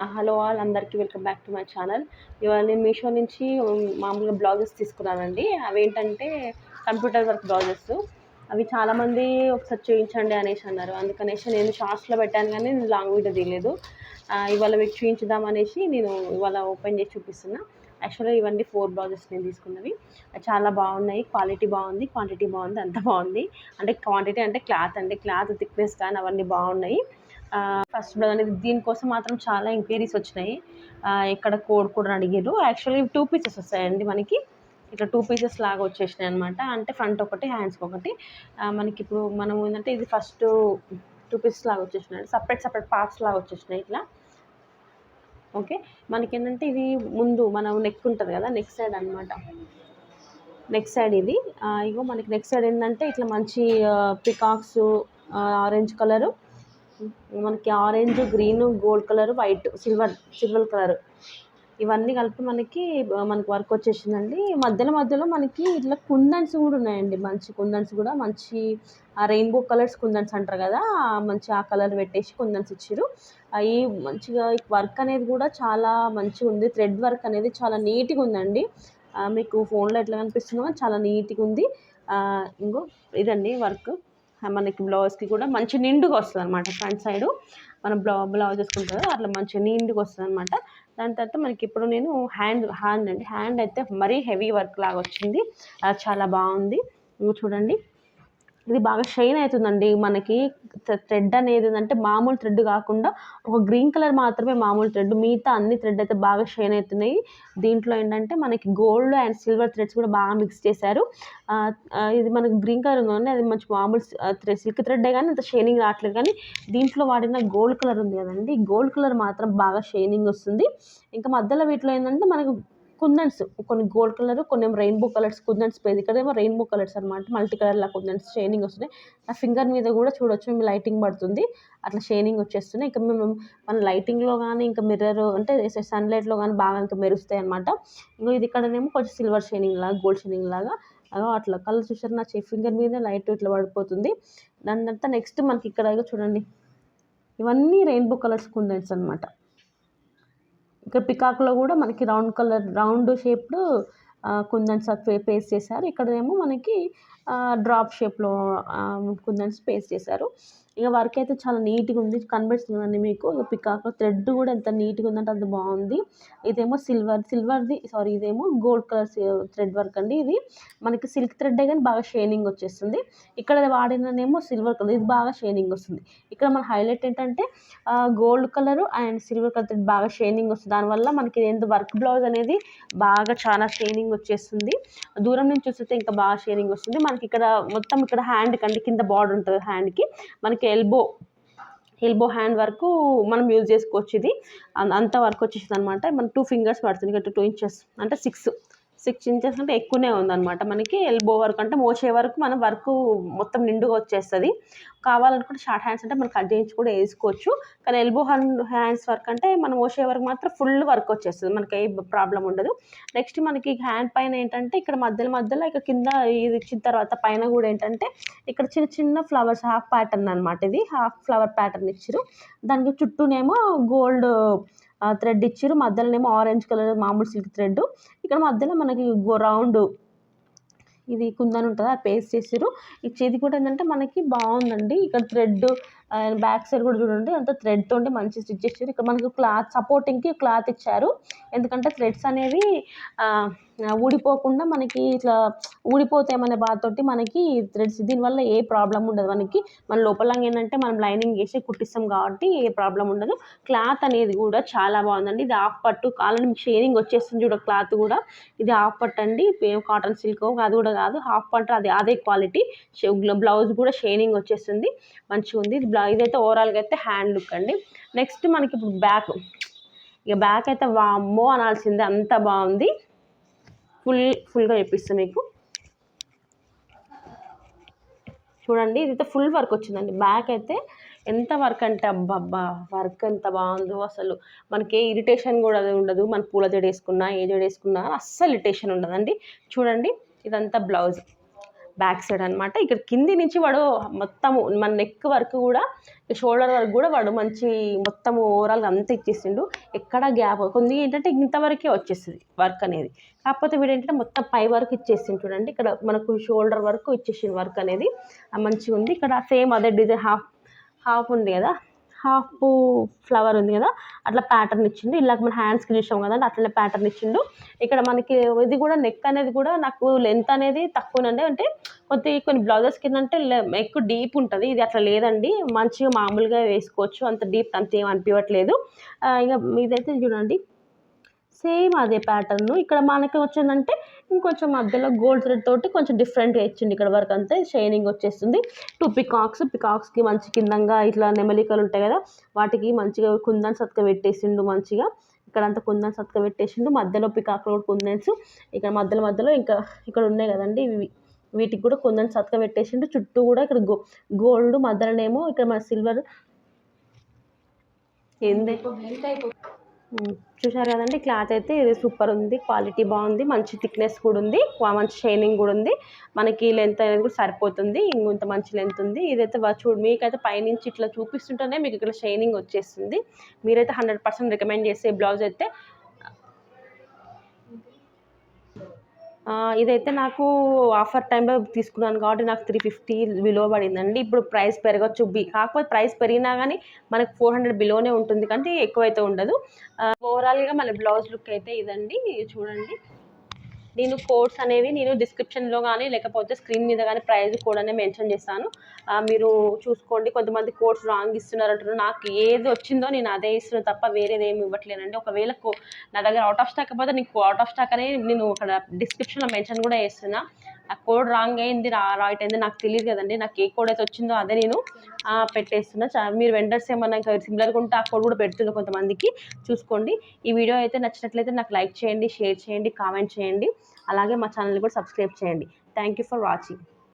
Hello all అందరికీ welcome back to my channel. ఇవాళ నేను మీషో నుంచి మామూలుగా బ్లౌజెస్ తీసుకున్నానండి. అవి ఏంటంటే కంప్యూటర్ వర్క్ బ్లౌజెస్. అవి చాలామంది ఒకసారి చూపించండి అనేసి అన్నారు. అందుకనేసి నేను షార్ట్స్లో పెట్టాను కానీ నేను లాంగ్ వీడియో తీయలేదు. ఇవాళ మీకు చూపించుదాం అనేసి నేను ఇవాళ ఓపెన్ చేసి చూపిస్తున్నా. యాక్చువల్గా ఇవన్నీ ఫోర్ బ్లౌజెస్ నేను తీసుకున్నవి. చాలా బాగున్నాయి క్వాలిటీ బాగుంది క్వాంటిటీ బాగుంది అంత బాగుంది. అంటే క్వాంటిటీ అంటే క్లాత్ అంటే క్లాత్ థిక్నెస్ కానీ అవన్నీ బాగున్నాయి. ఫస్ట్ బ్లౌజ్ అనేది దీనికోసం మాత్రం చాలా ఎంక్వైరీస్ వచ్చినాయి. ఇక్కడ కోడ్ కూడా అడిగారు యాక్చువల్లీ టూ పీసెస్ వస్తాయండి మనకి. ఇట్లా టూ పీసెస్ లాగా వచ్చేసినాయి అనమాట అంటే ఫ్రంట్ ఒకటి హ్యాండ్స్కి ఒకటి. మనకి ఇప్పుడు మనం ఏంటంటే ఇది ఫస్ట్ టూ పీసెస్ లాగా వచ్చేసినాయి. సపరేట్ సపరేట్ పార్ట్స్ లాగా వచ్చేసినాయి ఇట్లా. ఓకే మనకి ఏంటంటే ఇది ముందు మనం నెక్ ఉంటుంది కదా నెక్ సైడ్ అనమాట నెక్ సైడ్ ఇది. ఇగో మనకి నెక్ సైడ్ ఏంటంటే ఇట్లా మంచి పికాక్స్ ఆరెంజ్ కలరు మనకి orange green gold colour white silver silver colour. ఇవన్నీ కలిపి మనకి మనకి వర్క్ వచ్చేసిందండి. మధ్యలో మధ్యలో మనకి ఇట్లా కుందన్స్ కూడా ఉన్నాయండి. మంచి కుందన్స్ కూడా మంచి ఆ రెయిన్బో కలర్స్ కుందన్స్ అంటారు కదా మంచి ఆ కలర్ పెట్టేసి కుందన్స్ ఇచ్చారు అవి మంచిగా వర్క్ అనేది కూడా చాలా మంచిగా ఉంది. థ్రెడ్ వర్క్ అనేది చాలా నీట్గా ఉందండి. మీకు ఫోన్లో ఎట్లా కనిపిస్తుందో చాలా నీట్గా ఉంది. ఇంకో ఇదండి వర్క్. మనకి బ్లౌజ్కి కూడా మంచి నిండుగా వస్తుంది అనమాట ఫ్రంట్ సైడు. మనం బ్లౌ బ్లౌజ్ వేసుకుంటుందో అట్లా మంచి నిండుగా వస్తుంది అనమాట దాని తర్వాత మనకి ఇప్పుడు నేను హ్యాండ్ హ్యాండ్ అండి. హ్యాండ్ అయితే మరీ హెవీ వర్క్ లాగా వచ్చింది. చాలా బాగుంది. చూడండి. ఇది బాగా షైన్ అవుతుందండి. మనకి థ్రెడ్ అనేది ఏంటంటే మామూలు థ్రెడ్ కాకుండా ఒక గ్రీన్ కలర్ మాత్రమే మామూలు థ్రెడ్. మిగతా అన్ని థ్రెడ్ అయితే బాగా షైన్ అవుతున్నాయి. దీంట్లో ఏంటంటే మనకి గోల్డ్ అండ్ సిల్వర్ థ్రెడ్స్ కూడా బాగా మిక్స్ చేశారు. ఇది మనకి గ్రీన్ కలర్ ఉందండి. అది మంచి మామూలు థ్రెడ్ సిల్క్ థ్రెడ్డే కానీ అంత షైనింగ్ రావట్లేదు. కానీ దీంట్లో వాడిన గోల్డ్ కలర్ ఉంది కదండి. గోల్డ్ కలర్ మాత్రం బాగా షైనింగ్ వస్తుంది. ఇంకా మధ్యలో వీటిలో ఏంటంటే మనకు కుందన్స్ కొన్ని గోల్డ్ కలర్ కొన్ని రెయిన్బో కలర్స్ కుందన్స్ ఇక్కడ ఇక్కడేమో రెయిన్బో కలర్స్ అనమాట మల్టీ కలర్లా కుందన్స్ షైనింగ్ వస్తున్నాయి. నా ఫింగర్ మీద కూడా చూడొచ్చు మేము లైటింగ్ పడుతుంది. అట్లా షైనింగ్ వచ్చేస్తున్నాయి. ఇంకా మేము మన లైటింగ్లో కానీ ఇంకా మిర్రర్ అంటే సన్లైట్లో కానీ బాగా ఇంకా మెరుస్తాయి అనమాట ఇంకా ఇది ఇక్కడనేమో కొంచెం సిల్వర్ షైనింగ్ లాగా గోల్డ్ షైనింగ్ లాగా అట్లా కలర్ చూసారు నా ఫింగర్ మీద లైట్ ఇట్లా పడిపోతుంది. దాని తర్వాత నెక్స్ట్ మనకి ఇక్కడ చూడండి. ఇవన్నీ రెయిన్బో కలర్స్ కుందన్స్ అనమాట ఇక్కడ పికాక్లో కూడా మనకి round colour round shaped kundans paste చేశారు. ఇక్కడేమో మనకి డ్రాప్ షేప్లో కుందన్స్ పేస్ట్ చేశారు. ఇక వర్క్ అయితే చాలా నీట్గా ఉంది కనిపిస్తుందండి మీకు. పికాక్ థ్రెడ్ కూడా ఎంత నీట్గా ఉందంటే అంత బాగుంది. ఇదేమో సిల్వర్ సిల్వర్ది సారీ ఇదేమో గోల్డ్ కలర్ థ్రెడ్ వర్క్ అండి ఇది. మనకి సిల్క్ థ్రెడ్డే కానీ బాగా షైనింగ్ వచ్చేస్తుంది. ఇక్కడ వాడిననేమో సిల్వర్ కలర్ ఇది బాగా షైనింగ్ వస్తుంది. ఇక్కడ మన హైలైట్ ఏంటంటే gold colour and silver colour thread బాగా షైనింగ్ వస్తుంది. దానివల్ల మనకి ఎంత వర్క్ బ్లౌజ్ అనేది బాగా చాలా షైనింగ్ వచ్చేస్తుంది. దూరం నుంచి చూస్తే ఇంకా బాగా షైనింగ్ వస్తుంది. మన మనకి ఇక్కడ మొత్తం ఇక్కడ హ్యాండ్ కండి కింద బార్డర్ ఉంటుంది హ్యాండ్కి మనకి ఎల్బో ఎల్బో హ్యాండ్ వరకు మనం యూజ్ చేసుకోవచ్చు ఇది. అంత వర్క్ వచ్చేసింది అనమాట మన టూ ఫింగర్స్ పడుతుంది. ఇక్కడ టూ ఇంచెస్ అంటే సిక్స్ సిక్స్ ఇంచెస్ అంటే ఎక్కువనే ఉందన్నమాట మనకి. ఎల్బో వర్క్ అంటే మోసే వరకు మన వర్క్ మొత్తం నిండుగా వచ్చేస్తుంది. కావాలనుకుంటే షార్ట్ హ్యాండ్స్ అంటే మనం కట్ చేయించి కూడా వేసుకోవచ్చు. కానీ ఎల్బో హ్యాండ్ హ్యాండ్స్ వర్క్ అంటే మనం మోసే వరకు మాత్రం ఫుల్ వర్క్ వచ్చేస్తుంది. మనకి ఏ ప్రాబ్లం ఉండదు. నెక్స్ట్ మనకి హ్యాండ్ పైన ఏంటంటే ఇక్కడ మధ్యలో మధ్యలో ఇక్కడ కింద ఇది ఇచ్చిన తర్వాత పైన కూడా ఏంటంటే ఇక్కడ చిన్న చిన్న ఫ్లవర్స్ హాఫ్ ప్యాటర్న్ అనమాట ఇది. హాఫ్ ఫ్లవర్ ప్యాటర్న్ ఇచ్చారు దానికి చుట్టూనేమో గోల్డ్ థ్రెడ్ ఇచ్చారు. మధ్యలోనేమో ఆరెంజ్ కలర్ మామూలు సిల్క్ థ్రెడ్. ఇక్కడ మధ్యలో మనకి రౌండ్ ఇది కుందన్ ఉంటుంది. అది పేస్ట్ చేసారు ఈ చేతి కూడా ఏంటంటే మనకి బాగుందండి. ఇక్కడ థ్రెడ్ బ్యాక్ సైడ్ కూడా చూడండి అంత థ్రెడ్ తోటి మంచి స్టిచ్ ఇచ్చారు ఇక్కడ మనకు క్లాత్ సపోర్టింగ్కి క్లాత్ ఇచ్చారు. ఎందుకంటే థ్రెడ్స్ అనేవి ఊడిపోకుండా మనకి ఇట్లా ఊడిపోతాయమనే బాధతోటి మనకి థ్రెడ్స్ దీనివల్ల ఏ ప్రాబ్లం ఉండదు. మనకి మన లోపల ఏంటంటే మనం లైనింగ్ వేసి కుట్టిస్తాం కాబట్టి ఏ ప్రాబ్లం ఉండదు. క్లాత్ అనేది కూడా చాలా బాగుందండి. ఇది హాఫ్ పట్టు కాలని మీకు షేరింగ్ వచ్చేస్తుంది చూడ క్లాత్ కూడా. ఇది హాఫ్ పట్టు అండి. కాటన్ సిల్క్ అది కూడా కాదు. హాఫ్ పట్టు అది అదే క్వాలిటీ బ్లౌజ్ కూడా షేనింగ్ వచ్చేస్తుంది. మంచిగా ఉంది ఇది ఇదైతే ఓవరాల్గా అయితే హ్యాండ్ లుక్ అండి. నెక్స్ట్ మనకి ఇప్పుడు బ్యాక్ ఇక బ్యాక్ అయితే వామ్మో అనాల్సిందే అంత బాగుంది. ఫుల్ ఫుల్గా చెప్పిస్తాను మీకు. చూడండి ఇదైతే ఫుల్ వర్క్ వచ్చిందండి. బ్యాక్ అయితే ఎంత వర్క్ అంటే అబ్బబ్బా వర్క్ ఎంత బాగుందో అసలు. మనకి ఏ ఇరిటేషన్ కూడా ఉండదు. మన పూల జడ వేసుకున్నా ఏ జడ వేసుకున్నా అస్సలు ఇరిటేషన్ ఉండదండి. చూడండి ఇదంతా బ్లౌజ్ బ్యాక్ సైడ్ అనమాట ఇక్కడ కింది నుంచి వాడు మొత్తము మన నెక్ వరకు కూడా షోల్డర్ వరకు కూడా వాడు మంచి మొత్తం ఓవరాల్ అంతా ఇచ్చేసిండు. ఎక్కడ గ్యాప్ కొన్ని ఏంటంటే ఇంతవరకే వచ్చేస్తుంది వర్క్ అనేది. కాకపోతే వీడు ఏంటంటే మొత్తం పై వరకు ఇచ్చేసింది చూడండి. ఇక్కడ మనకు షోల్డర్ వరకు ఇచ్చేసింది వర్క్ అనేది. మంచిగా ఉంది ఇక్కడ సేమ్ అదే డిజైన్ హాఫ్ హాఫ్ ఉంది కదా. హాఫ్ ఫ్లవర్ ఉంది కదా అట్లా ప్యాటర్న్ ఇచ్చిండు. ఇలా మన హ్యాండ్స్కి చూసాం కదండి అట్లనే ప్యాటర్న్ ఇచ్చిండు. ఇక్కడ మనకి ఇది కూడా నెక్ అనేది కూడా నాకు లెంత్ అనేది తక్కువనండి. అంటే కొద్ది కొన్ని బ్లౌజెస్ కింద అంటే ఎక్కువ డీప్ ఉంటుంది. ఇది అట్లా లేదండి. మంచిగా మామూలుగా వేసుకోవచ్చు. అంత డీప్ అంత ఏం అనిపించట్లేదు ఇక ఇదైతే చూడండి. సేమ్ అదే ప్యాటర్న్. ఇక్కడ మనకి వచ్చిందంటే ఇంకొంచెం మధ్యలో గోల్డ్ థ్రెడ్ తోటి కొంచెం డిఫరెంట్గా ఇచ్చింది ఇక్కడ వరకు అంతే. షైనింగ్ వచ్చేస్తుంది. టూ పికాక్స్ పికాక్స్కి మంచి కిందంగా ఇట్లా నెమలికలు ఉంటాయి కదా వాటికి మంచిగా కుందన్ సత్క పెట్టేసిండు మంచిగా. ఇక్కడ అంతా కుందన్ సత్క పెట్టేసిండు. మధ్యలో పికాక్లో కూడా కుందన్స్. ఇక్కడ మధ్యలో మధ్యలో ఇంకా ఇక్కడ ఉన్నాయి కదండి ఇవి. వీటికి కూడా కుందన్ సత్క పెట్టేసిండు. చుట్టూ కూడా ఇక్కడ గో గోల్డ్ మధ్యలోనేమో ఇక్కడ మన సిల్వర్. ఏంది? చూసారు చూశారు కదండి క్లాత్ అయితే ఇది సూపర్ ఉంది క్వాలిటీ బాగుంది మంచి థిక్నెస్ కూడా ఉంది మంచి షైనింగ్ కూడా ఉంది. మనకి లెంత్ అనేది కూడా సరిపోతుంది ఇంకొంత మంచి లెంత్ ఉంది. ఇదైతే చూడు మీకైతే పైనుంచి ఇట్లా చూపిస్తుంటేనే మీకు ఇక్కడ షైనింగ్ వచ్చేస్తుంది. మీరైతే హండ్రెడ్ పర్సెంట్ రికమెండ్ చేసే బ్లౌజ్ అయితే ఆ, ఇదైతే నాకు ఆఫర్ టైంలో తీసుకున్నాను కాబట్టి నాకు త్రీ ఫిఫ్టీ బిలో పడిందండి. ఇప్పుడు ప్రైస్ పెరగచ్చు బి కాకపోతే ప్రైస్ పెరిగినా కానీ మనకు ఫోర్ హండ్రెడ్ బిలోనే ఉంటుంది కానీ ఎక్కువైతే ఉండదు. ఓవరాల్గా మన బ్లౌజ్ లుక్ అయితే ఇదండి. చూడండి. నేను కోడ్స్ అనేవి నేను డిస్క్రిప్షన్లో కానీ లేకపోతే స్క్రీన్ మీద కానీ ప్రైజ్ కోడ్ అనేది మెన్షన్ చేస్తాను. మీరు చూసుకోండి. కొంతమంది కోడ్స్ రాంగ్ ఇస్తున్నారు అంటున్నారు నాకు ఏది వచ్చిందో నేను అదే ఇస్తున్నాను తప్ప వేరేది ఏమి ఇవ్వట్లేనండి ఒకవేళ కో- నా దగ్గర అవుట్ ఆఫ్ స్టాక్ పోతే నీకు అవుట్ ఆఫ్ స్టాక్ అనేది నేను అక్కడ డిస్క్రిప్షన్లో మెన్షన్ కూడా చేస్తున్నా. ఆ కోడ్ రాంగ్ అయింది రా రైట్ అయింది నాకు తెలియదు కదండి నాకు ఏ కోడ్ అయితే వచ్చిందో అదే నేను పెట్టేస్తున్నా. చా- మీరు వెండర్స్ ఏమన్నా ఇంకా సిమిలర్గా ఉంటే ఆ కోడ్ కూడా పెడుతున్నా కొంతమందికి. చూసుకోండి. ఈ వీడియో అయితే నచ్చినట్లయితే నాకు లైక్ చేయండి షేర్ చేయండి కామెంట్ చేయండి. అలాగే మా ఛానల్ని కూడా సబ్స్క్రైబ్ చేయండి. Thank you for watching